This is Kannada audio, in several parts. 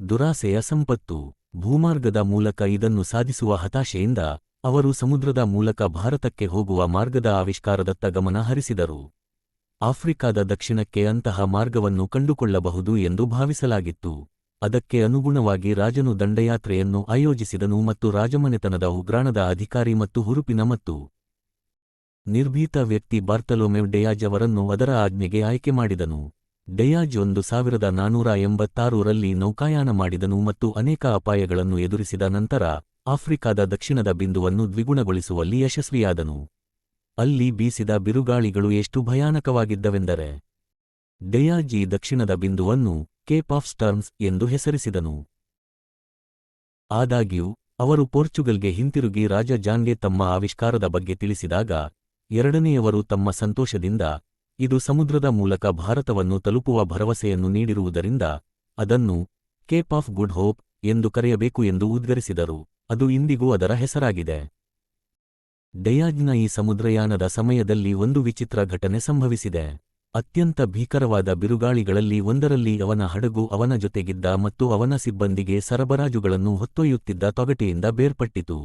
ದುರಾಸೆಯ ಸಂಪತ್ತು. ಭೂಮಾರ್ಗದ ಮೂಲಕ ಇದನ್ನು ಸಾಧಿಸುವ ಹತಾಶೆಯಿಂದ ಅವರು ಸಮುದ್ರದ ಮೂಲಕ ಭಾರತಕ್ಕೆ ಹೋಗುವ ಮಾರ್ಗದ ಆವಿಷ್ಕಾರದತ್ತ ಗಮನ ಹರಿಸಿದರು. ಆಫ್ರಿಕಾದ ದಕ್ಷಿಣಕ್ಕೆ ಅಂತಹ ಮಾರ್ಗವನ್ನು ಕಂಡುಕೊಳ್ಳಬಹುದು ಎಂದು ಭಾವಿಸಲಾಗಿತ್ತು. ಅದಕ್ಕೆ ಅನುಗುಣವಾಗಿ ರಾಜನು ದಂಡಯಾತ್ರೆಯನ್ನು ಆಯೋಜಿಸಿದನು ಮತ್ತು ರಾಜಮನೆತನದ ಉಗ್ರಾಣದ ಅಧಿಕಾರಿ ಮತ್ತು ಹುರುಪಿನ ಮತ್ತು ನಿರ್ಭೀತ ವ್ಯಕ್ತಿ ಬಾರ್ತಲೋಮೆವ್ ಡೆಯಾಜ್ ಅವರನ್ನು ಅದರ ಆಜ್ಞೆಗೆ ಆಯ್ಕೆ ಮಾಡಿದನು. ಡೆಯಾಜ್ ಒಂದು ಸಾವಿರದ ನಾನೂರ ಎಂಬತ್ತಾರರಲ್ಲಿ ನೌಕಾಯಾನ ಮಾಡಿದನು ಮತ್ತು ಅನೇಕ ಅಪಾಯಗಳನ್ನು ಎದುರಿಸಿದ ನಂತರ ಆಫ್ರಿಕಾದ ದಕ್ಷಿಣದ ಬಿಂದುವನ್ನು ದ್ವಿಗುಣಗೊಳಿಸುವಲ್ಲಿ ಯಶಸ್ವಿಯಾದನು. ಅಲ್ಲಿ ಬೀಸಿದ ಬಿರುಗಾಳಿಗಳು ಎಷ್ಟು ಭಯಾನಕವಾಗಿದ್ದವೆಂದರೆ, ಡಯಾಜಿ ದಕ್ಷಿಣದ ಬಿಂದುವನ್ನು ಕೇಪ್ ಆಫ್ ಸ್ಟರ್ಮ್ಸ್ ಎಂದು ಹೆಸರಿಸಿದನು. ಆದಾಗ್ಯೂ, ಅವರು ಪೋರ್ಚುಗಲ್ಗೆ ಹಿಂತಿರುಗಿ ರಾಜ ಜಾನ್ಗೆ ತಮ್ಮ ಆವಿಷ್ಕಾರದ ಬಗ್ಗೆ ತಿಳಿಸಿದಾಗ, ಎರಡನೆಯವರು ತಮ್ಮ ಸಂತೋಷದಿಂದ ಇದು ಸಮುದ್ರದ ಮೂಲಕ ಭಾರತವನ್ನು ತಲುಪುವ ಭರವಸೆಯನ್ನು ನೀಡಿರುವುದರಿಂದ ಅದನ್ನು ಕೇಪ್ ಆಫ್ ಗುಡ್ ಹೋಪ್ ಎಂದು ಕರೆಯಬೇಕು ಎಂದು ಉದ್ಗರಿಸಿದರು. ಅದು ಇಂದಿಗೂ ಅದರ ಹೆಸರಾಗಿದೆ. ಡಯಾಜ್ನ ಈ ಸಮುದ್ರಯಾನದ ಸಮಯದಲ್ಲಿ ಒಂದು ವಿಚಿತ್ರ ಘಟನೆ ಸಂಭವಿಸಿದೆ. ಅತ್ಯಂತ ಭೀಕರವಾದ ಬಿರುಗಾಳಿಗಳಲ್ಲಿ ಒಂದರಲ್ಲಿ ಅವನ ಹಡಗು ಅವನ ಜೊತೆಗಿದ್ದ ಮತ್ತು ಅವನ ಸಿಬ್ಬಂದಿಗೆ ಸರಬರಾಜುಗಳನ್ನು ಹೊತ್ತೊಯ್ಯುತ್ತಿದ್ದ ತೊಗಟೆಯಿಂದ ಬೇರ್ಪಟ್ಟಿತು.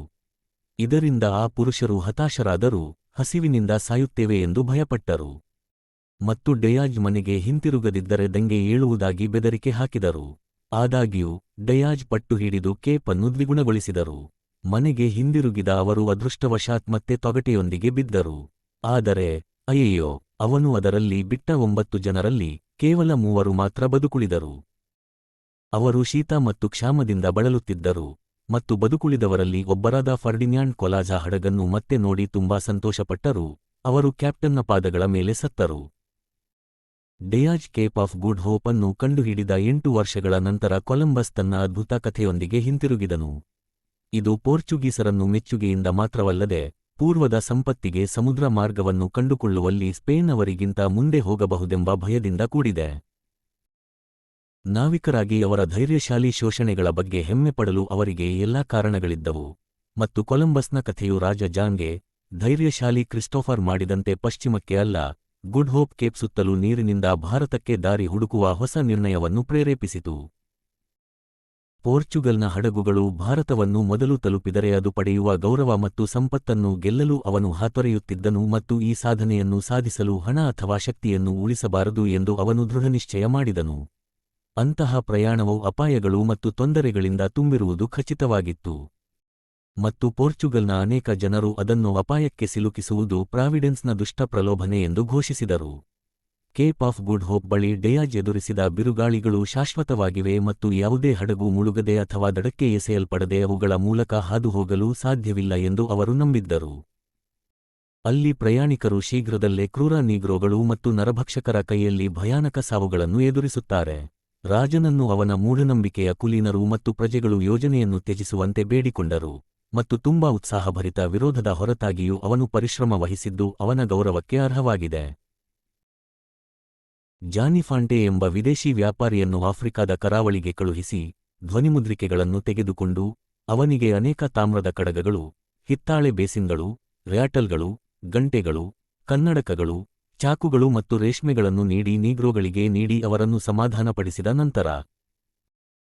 ಇದರಿಂದ ಆ ಪುರುಷರು ಹತಾಶರಾದರೂ ಹಸಿವಿನಿಂದ ಸಾಯುತ್ತೇವೆ ಎಂದು ಭಯಪಟ್ಟರು. ಮತ್ತು ಡಯಾಜ್ ಮನೆಗೆ ಹಿಂತಿರುಗದಿದ್ದರೆ ದಂಗೆ ಏಳುವುದಾಗಿ ಬೆದರಿಕೆ ಹಾಕಿದರು. ಆದಾಗ್ಯೂ, ಡಯಾಜ್ ಪಟ್ಟು ಹಿಡಿದು ಕೇಪನ್ನು ದ್ವಿಗುಣಗೊಳಿಸಿದರು. ಮನೆಗೆ ಹಿಂದಿರುಗಿದ ಅವರು ಅದೃಷ್ಟವಶಾತ್ ಮತ್ತೆ ತೊಗಟೆಯೊಂದಿಗೆ ಬಿದ್ದರು. ಆದರೆ, ಅಯ್ಯಯ್ಯೋ, ಅವನು ಅದರಲ್ಲಿ ಬಿಟ್ಟ ಒಂಬತ್ತು ಜನರಲ್ಲಿ ಕೇವಲ ಮೂವರು ಮಾತ್ರ ಬದುಕುಳಿದರು. ಅವರು ಶೀತ ಮತ್ತು ಕ್ಷಾಮದಿಂದ ಬಳಲುತ್ತಿದ್ದರು. ಮತ್ತು ಬದುಕುಳಿದವರಲ್ಲಿ ಒಬ್ಬರಾದ ಫರ್ಡಿನ್ಯಾಂಡ್ ಕೊಲಾಜಾ ಹಡಗನ್ನು ಮತ್ತೆ ನೋಡಿ ತುಂಬಾ ಸಂತೋಷಪಟ್ಟರು. ಅವರು ಕ್ಯಾಪ್ಟನ್ನ ಪಾದಗಳ ಮೇಲೆ ಸತ್ತರು. Dias Cape of Good Hope ಅನ್ನು ಕಂಡುಹಿಡಿದ ಎಂಟು ವರ್ಷಗಳ ನಂತರ ಕೊಲಂಬಸ್ ತನ್ನ ಅದ್ಭುತ ಕಥೆಯೊಂದಿಗೆ ಹಿಂತಿರುಗಿದನು. ಇದು ಪೋರ್ಚುಗೀಸರನ್ನು ಮೆಚ್ಚುಗೆಯಿಂದ ಮಾತ್ರವಲ್ಲದೆ ಪೂರ್ವದ ಸಂಪತ್ತಿಗೆ ಸಮುದ್ರ ಮಾರ್ಗವನ್ನು ಕಂಡುಕೊಳ್ಳುವಲ್ಲಿ ಸ್ಪೇನ್ ಅವರಿಗಿಂತ ಮುಂದೆ ಹೋಗಬಹುದೆಂಬ ಭಯದಿಂದ ಕೂಡಿದೆ. ನಾವಿಕರಾಗಿ ಅವರ ಧೈರ್ಯಶಾಲಿ ಶೋಷಣೆಗಳ ಬಗ್ಗೆ ಹೆಮ್ಮೆಪಡಲು ಅವರಿಗೆ ಎಲ್ಲಾ ಕಾರಣಗಳಿದ್ದವು. ಮತ್ತು ಕೊಲಂಬಸ್ನ ಕಥೆಯು ರಾಜ ಜಾನ್ಗೆ ಧೈರ್ಯಶಾಲಿ ಕ್ರಿಸ್ಟೋಫರ್ ಮಾಡಿದಂತೆ ಪಶ್ಚಿಮಕ್ಕೆ ಅಲ್ಲ ಗುಡ್ ಹೋಪ್ ಕೇಪ್ ಸುತ್ತಲೂ ನೀರಿನಿಂದ ಭಾರತಕ್ಕೆ ದಾರಿ ಹುಡುಕುವ ಹೊಸ ನಿರ್ಣಯವನ್ನು ಪ್ರೇರೇಪಿಸಿತು. ಪೋರ್ಚುಗಲ್ನ ಹಡಗುಗಳು ಭಾರತವನ್ನು ಮೊದಲು ತಲುಪಿದರೆ ಅದು ಪಡೆಯುವ ಗೌರವ ಮತ್ತು ಸಂಪತ್ತನ್ನು ಗೆಲ್ಲಲು ಅವನು ಹಾತೊರೆಯುತ್ತಿದ್ದನು ಮತ್ತು ಈ ಸಾಧನೆಯನ್ನು ಸಾಧಿಸಲು ಹಣ ಅಥವಾ ಶಕ್ತಿಯನ್ನು ಉಳಿಸಬಾರದು ಎಂದು ಅವನು ದೃಢನಿಶ್ಚಯ ಮಾಡಿದನು. ಅಂತಹ ಪ್ರಯಾಣವು ಅಪಾಯಗಳು ಮತ್ತು ತೊಂದರೆಗಳಿಂದ ತುಂಬಿರುವುದು ಖಚಿತವಾಗಿತ್ತು. ಮತ್ತು ಪೋರ್ಚುಗಲ್ನ ಅನೇಕ ಜನರು ಅದನ್ನು ಅಪಾಯಕ್ಕೆ ಸಿಲುಕಿಸುವುದು ಪ್ರಾವಿಡೆನ್ಸ್ನ ದುಷ್ಟ ಪ್ರಲೋಭನೆ ಎಂದು ಘೋಷಿಸಿದರು. ಕೇಪ್ ಆಫ್ ಗುಡ್ ಹೋಪ್ ಬಳಿ ಡೆಯಾಜ್ ಎದುರಿಸಿದ ಬಿರುಗಾಳಿಗಳು ಶಾಶ್ವತವಾಗಿವೆ ಮತ್ತು ಯಾವುದೇ ಹಡಗು ಮುಳುಗದೆ ಅಥವಾ ದಡಕ್ಕೆ ಎಸೆಯಲ್ಪಡದೆ ಅವುಗಳ ಮೂಲಕ ಹಾದುಹೋಗಲು ಸಾಧ್ಯವಿಲ್ಲ ಎಂದು ಅವರು ನಂಬಿದ್ದರು. ಅಲ್ಲಿ ಪ್ರಯಾಣಿಕರು ಶೀಘ್ರದಲ್ಲೇ ಕ್ರೂರ ನೀಗ್ರೋಗಳು ಮತ್ತು ನರಭಕ್ಷಕರ ಕೈಯಲ್ಲಿ ಭಯಾನಕ ಸಾವುಗಳನ್ನು ಎದುರಿಸುತ್ತಾರೆ. ರಾಜನನ್ನು ಅವನ ಮೂಢನಂಬಿಕೆಯ ಕುಲೀನರು ಮತ್ತು ಪ್ರಜೆಗಳು ಯೋಜನೆಯನ್ನು ತ್ಯಜಿಸುವಂತೆ ಬೇಡಿಕೊಂಡರು. ಮತ್ತು ತುಂಬಾ ಉತ್ಸಾಹಭರಿತ ವಿರೋಧದ ಹೊರತಾಗಿಯೂ ಅವನು ಪರಿಶ್ರಮ ವಹಿಸಿದ್ದು ಅವನ ಗೌರವಕ್ಕೆ ಅರ್ಹವಾಗಿದೆ. ಜಾನಿಫಾಂಟೆ ಎಂಬ ವಿದೇಶಿ ವ್ಯಾಪಾರಿಯನ್ನು ಆಫ್ರಿಕಾದ ಕರಾವಳಿಗೆ ಕಳುಹಿಸಿ ಧ್ವನಿಮುದ್ರಿಕೆಗಳನ್ನು ತೆಗೆದುಕೊಂಡು ಅವನಿಗೆ ಅನೇಕ ತಾಮ್ರದ ಕಡಗಗಳು, ಹಿತ್ತಾಳೆ ಬೇಸಿನ್ಗಳು, ರ್ಯಾಟಲ್ಗಳು, ಗಂಟೆಗಳು, ಕನ್ನಡಕಗಳು, ಚಾಕುಗಳು ಮತ್ತು ರೇಷ್ಮೆಗಳನ್ನು ನೀಡಿ ನೀಗ್ರೋಗಳಿಗೆ ನೀಡಿ ಅವರನ್ನು ಸಮಾಧಾನಪಡಿಸಿದ ನಂತರ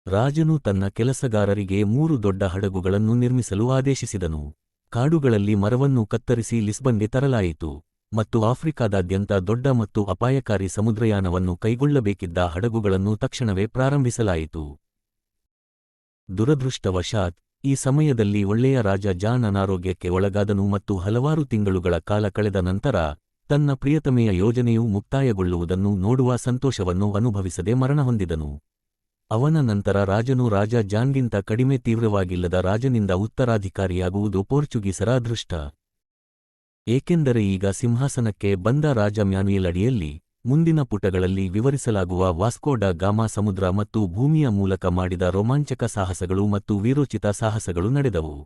ರಾಜನು ತನ್ನ ಕೆಲಸಗಾರರಿಗೆ ಮೂರು ದೊಡ್ಡ ಹಡಗುಗಳನ್ನು ನಿರ್ಮಿಸಲು ಆದೇಶಿಸಿದನು. ಕಾಡುಗಳಲ್ಲಿ ಮರವನ್ನು ಕತ್ತರಿಸಿ ಲಿಸ್ಬನ್ಗೆ ತರಲಾಯಿತು ಮತ್ತು ಆಫ್ರಿಕಾದಾದ್ಯಂತ ದೊಡ್ಡ ಮತ್ತು ಅಪಾಯಕಾರಿ ಸಮುದ್ರಯಾನವನ್ನು ಕೈಗೊಳ್ಳಬೇಕಿದ್ದ ಹಡಗುಗಳನ್ನು ತಕ್ಷಣವೇ ಪ್ರಾರಂಭಿಸಲಾಯಿತು. ದುರದೃಷ್ಟವಶಾತ್, ಈ ಸಮಯದಲ್ಲಿ ಒಳ್ಳೆಯ ರಾಜ ಜಾನ್ ಅನಾರೋಗ್ಯಕ್ಕೆ ಒಳಗಾದನು ಮತ್ತು ಹಲವಾರು ತಿಂಗಳುಗಳ ಕಾಲ ಕಳೆದ ನಂತರ, ತನ್ನ ಪ್ರಿಯತಮೆಯ ಯೋಜನೆಯು ಮುಕ್ತಾಯಗೊಳ್ಳುವುದನ್ನು ನೋಡುವ ಸಂತೋಷವನ್ನು ಅನುಭವಿಸದೆ ಮರಣಹೊಂದಿದನು. ಅವನ ನಂತರ ರಾಜನು ರಾಜ ಜಾನ್ಗಿಂತ ಕಡಿಮೆ ತೀವ್ರವಾಗಿಲ್ಲದ ರಾಜನಿಂದ ಉತ್ತರಾಧಿಕಾರಿಯಾಗುವುದು ಪೋರ್ಚುಗೀಸರ ಅದೃಷ್ಟ. ಏಕೆಂದರೆ ಈಗ ಸಿಂಹಾಸನಕ್ಕೆ ಬಂದ ರಾಜ ಮ್ಯಾನುಯಲ್ ಅಡಿಯಲ್ಲಿ ಮುಂದಿನ ಪುಟಗಳಲ್ಲಿ ವಿವರಿಸಲಾಗುವ ವಾಸ್ಕೋಡ ಗಾಮಾ ಸಮುದ್ರ ಮತ್ತು ಭೂಮಿಯ ಮೂಲಕ ಮಾಡಿದ ರೋಮಾಂಚಕ ಸಾಹಸಗಳು ಮತ್ತು ವೀರೋಚಿತ ಸಾಹಸಗಳು ನಡೆದವು.